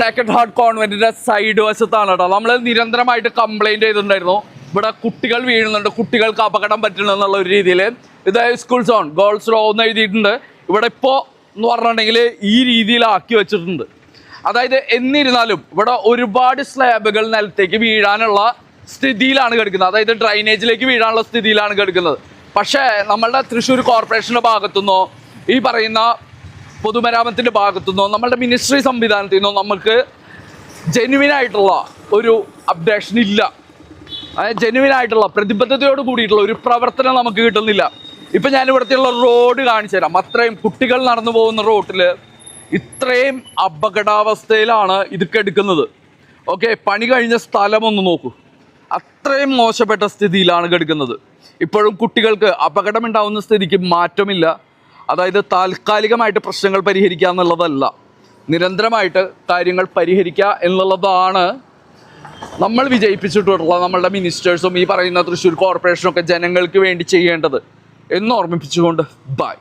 Second heart കോൺവെന്റിന്റെ side വശത്താണ് കേട്ടോ നമ്മൾ നിരന്തരമായിട്ട് കംപ്ലൈന്റ് ചെയ്തിട്ടുണ്ടായിരുന്നു. ഇവിടെ കുട്ടികൾ വീഴുന്നുണ്ട്. കുട്ടികൾക്ക് അപകടം പറ്റണം എന്നുള്ള ഒരു രീതിയിൽ ഇത് സ്കൂൾ സോൺ ഗേൾസ് റോ എന്ന് എഴുതിയിട്ടുണ്ട്. ഇവിടെ ഇപ്പോൾ എന്ന് പറഞ്ഞിട്ടുണ്ടെങ്കിൽ ഈ രീതിയിലാക്കി വെച്ചിട്ടുണ്ട്. അതായത് എന്നിരുന്നാലും ഇവിടെ ഒരുപാട് സ്ലാബുകൾ നിലത്തേക്ക് വീഴാനുള്ള സ്ഥിതിയിലാണ് കിടക്കുന്നത്. അതായത് ഡ്രൈനേജിലേക്ക് വീഴാനുള്ള സ്ഥിതിയിലാണ് കിടക്കുന്നത്. പക്ഷേ നമ്മളുടെ തൃശ്ശൂർ കോർപ്പറേഷന്റെ ഭാഗത്തുനിന്നോ ഈ പറയുന്ന പൊതുമരാമത്തിന്റെ ഭാഗത്തുനിന്നോ നമ്മളുടെ മിനിസ്ട്രി സംവിധാനത്തിൽ നിന്നോ നമുക്ക് ജെനുവിൻ ആയിട്ടുള്ള ഒരു അപ്ഡേഷൻ ഇല്ല. അതായത് ജെനുവിൻ ആയിട്ടുള്ള പ്രതിബദ്ധതയോട് കൂടിയിട്ടുള്ള ഒരു പ്രവർത്തനം നമുക്ക് കിട്ടുന്നില്ല. ഇപ്പം ഞാൻ ഇവിടുത്തെയുള്ള റോഡ് കാണിച്ചു തരാം. അത്രയും കുട്ടികൾ നടന്നു പോകുന്ന റോട്ടിൽ ഇത്രയും അപകടാവസ്ഥയിലാണ് ഇതൊക്കെ എടുക്കുന്നത്. ഓക്കെ പണി കഴിഞ്ഞ സ്ഥലം ഒന്ന് നോക്കൂ. അത്രയും മോശപ്പെട്ട സ്ഥിതിയിലാണ് കിടക്കുന്നത് ഇപ്പോഴും കുട്ടികൾക്ക് അപകടമുണ്ടാവുന്ന സ്ഥിതിക്ക് മാറ്റമില്ല. അതായത് താൽക്കാലികമായിട്ട് പ്രശ്നങ്ങൾ പരിഹരിക്കുക എന്നുള്ളതല്ല. നിരന്തരമായിട്ട് കാര്യങ്ങൾ പരിഹരിക്കുക എന്നുള്ളതാണ് നമ്മൾ വിജയിപ്പിച്ചിട്ടുള്ള നമ്മളുടെ മിനിസ്റ്റേഴ്സും ഈ പറയുന്ന തൃശ്ശൂർ കോർപ്പറേഷനും ഒക്കെ ജനങ്ങൾക്ക് വേണ്ടി ചെയ്യേണ്ടത് എന്ന് ഓർമ്മിപ്പിച്ചുകൊണ്ട് ബൈ